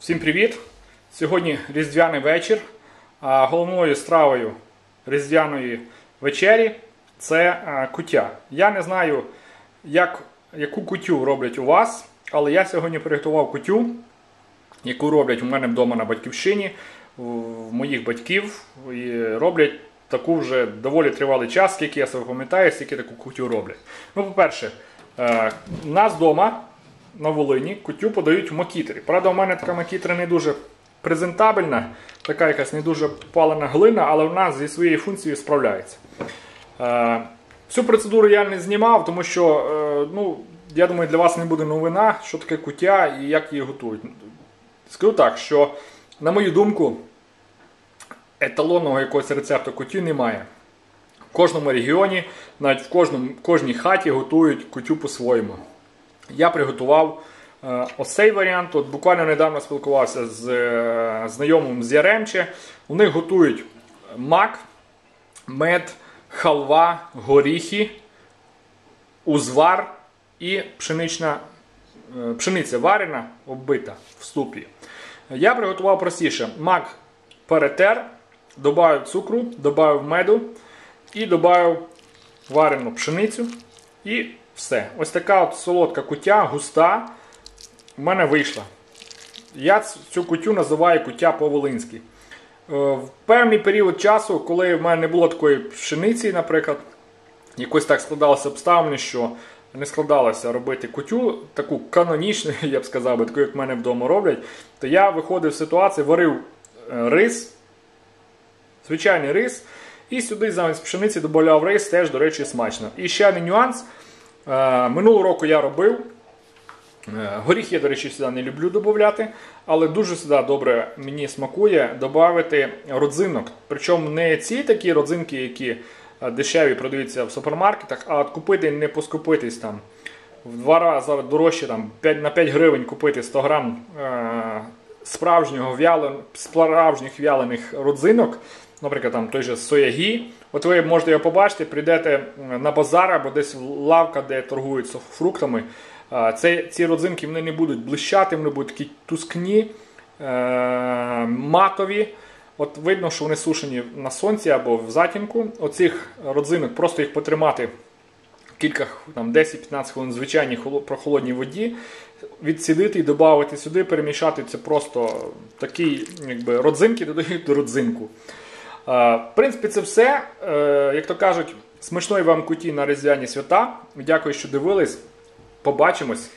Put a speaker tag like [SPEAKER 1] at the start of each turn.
[SPEAKER 1] Всім привіт! Сьогодні різдвяний вечір. А головною стравою різдвяної вечері це е, куття. Я не знаю, як, яку кутю роблять у вас, але я сьогодні приготував кутю, яку роблять у мене вдома на батьківщині, в моїх батьків. І роблять таку вже доволі тривалий час, скільки я себе пам'ятаю, скільки таку кутю роблять. Ну, по-перше, е, у нас вдома на Волині кутю подають в макітрі. Правда, у мене така макітра не дуже презентабельна, така якась не дуже палена глина, але вона зі своєю функцією справляється. Е, Всю процедуру я не знімав, тому що е, ну, я думаю, для вас не буде новина, що таке куття і як її готують. Скажу так, що, на мою думку, еталонного якогось рецепту куті немає. В кожному регіоні, навіть в кожному, кожній хаті готують кутю по-своєму. Я приготував е, ось цей варіант. От буквально недавно спілкувався з е, знайомим з Яремче. У них готують мак, мед, халва, горіхи, узвар і пшенична, е, пшениця варена, оббита в ступі. Я приготував простіше. Мак перетер, додав цукру, додав меду і додав варену пшеницю. І все. Ось така от солодка кутя, густа, в мене вийшла. Я цю кутю називаю кутя по-волинськи. Е, В певний період часу, коли в мене не було такої пшениці, наприклад, якось так складалося обставини, що не складалося робити кутю, таку канонічну, я б сказав, би, таку, як в мене вдома роблять, то я виходив з ситуації, варив е, рис, звичайний рис, і сюди замість пшениці додавав рис, теж, до речі, смачно. І ще один нюанс. Е, Минулого року я робив. Е, Горіх я, до речі, сюди не люблю додати, але дуже сюди добре мені смакує додати родзинок. Причому не ці такі родзинки, які е, дешеві продаються в супермаркетах, а от купити не поскупитись там. В два рази дорожче там, 5, на 5 гривень купити 100 грам е, справжнього вялен, справжніх вялених родзинок, наприклад, там той же соягі. От ви можете його побачити, прийдете на базар або десь в лавка, де торгують фруктами. Це, ці родзинки вони не будуть блищати, вони будуть такі тускні, е, матові. От Видно, що вони сушені на сонці або в затінку. Оцих родзинок просто їх потримати кілька там 10-15 хвилин в звичайній прохолодній воді, відсідити і додати сюди, перемішати це просто такі якби, родзинки додають до родзинку. В принципі, це все. Е, Як то кажуть, смачної вам куті на різдвяні свята. Дякую, що дивились. Побачимось.